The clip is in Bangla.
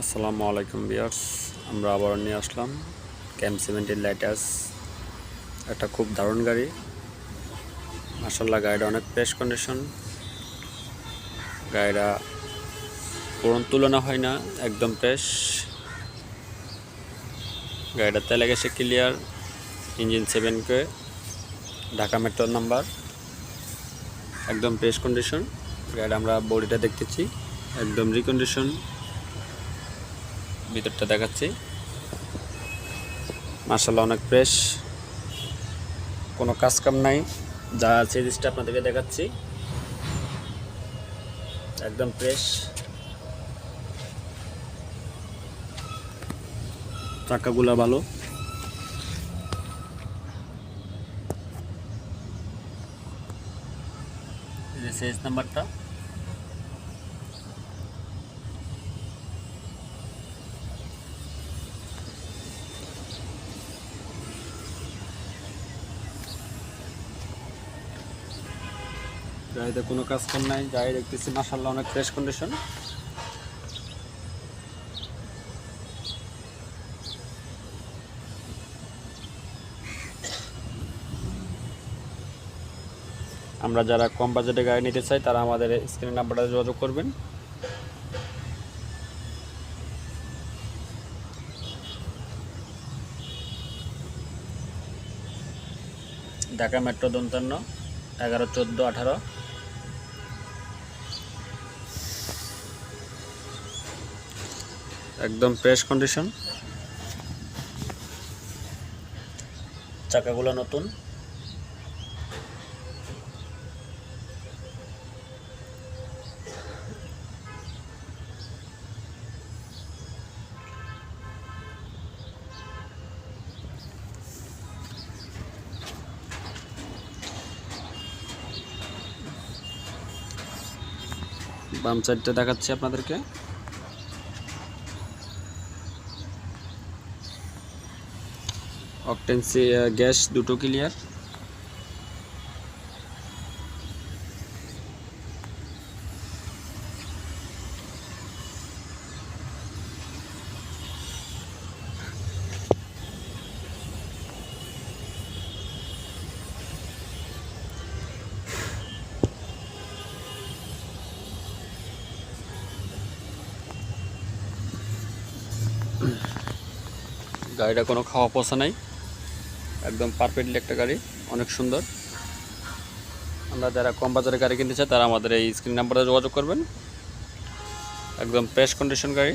আসসালামু আলাইকুম বিয়ার্স আমরা আবার নিয়ে আসলাম ক্যাম্প সিমেন্টের লাইটাস একটা খুব দারুণ গাড়ি। মাসাল্লাহ গাড়িটা অনেক ফ্রেশ কন্ডিশন গাড়িটা পুরন তুলনা হয় না, একদম ফ্রেশ গাড়িটা তেলে গেছে ক্লিয়ার ইঞ্জিন সেভেনকে ঢাকা মেট্রোর নাম্বার একদম ফ্রেশ কন্ডিশন গাড়িটা আমরা বডিটা দেখতেছি, একদম রিকন্ডিশন ভিতরটা দেখাচ্ছি। মার্শাল্লাহ অনেক ফ্রেশ কোনো কাজ কাম নাই। যা আছে জিনিসটা আপনাদেরকে দেখাচ্ছি। একদম ফ্রেশ চাকাগুলা ভালো। সেজ নাম্বারটা। গাড়িতে কোনো কাজ কাম নাই গাড়ি দেখতেছি মাসাল্লাহ অনেক ফ্রেশ কন্ডিশন আমরা যারা কম বাজেটে গাড়ি নিতে চাই, তারা আমাদের স্ক্রিনের নাম্বারটা যোগাযোগ করবেন। ঢাকা মেট্রো দন্তান্ন এগারো, চোদ্দ, আঠারো। একদম ফ্রেশ কন্ডিশন চাকাগুলো নতুন। বাম সাইডটা দেখাচ্ছি আপনাদেরকে। অকটেন্সি গ্যাস দুটো ক্লিয়ার গাড়িটা কোনো খাওয়া পচা নাই। একদম পারফেক্টলি একটা গাড়ি, অনেক সুন্দর। আমরা যারা কম বাজারে গাড়ি কিনতে চাই, তারা আমাদের এই স্ক্রিন নাম্বারে যোগাযোগ করবেন। একদম ফ্রেশ কন্ডিশন গাড়ি।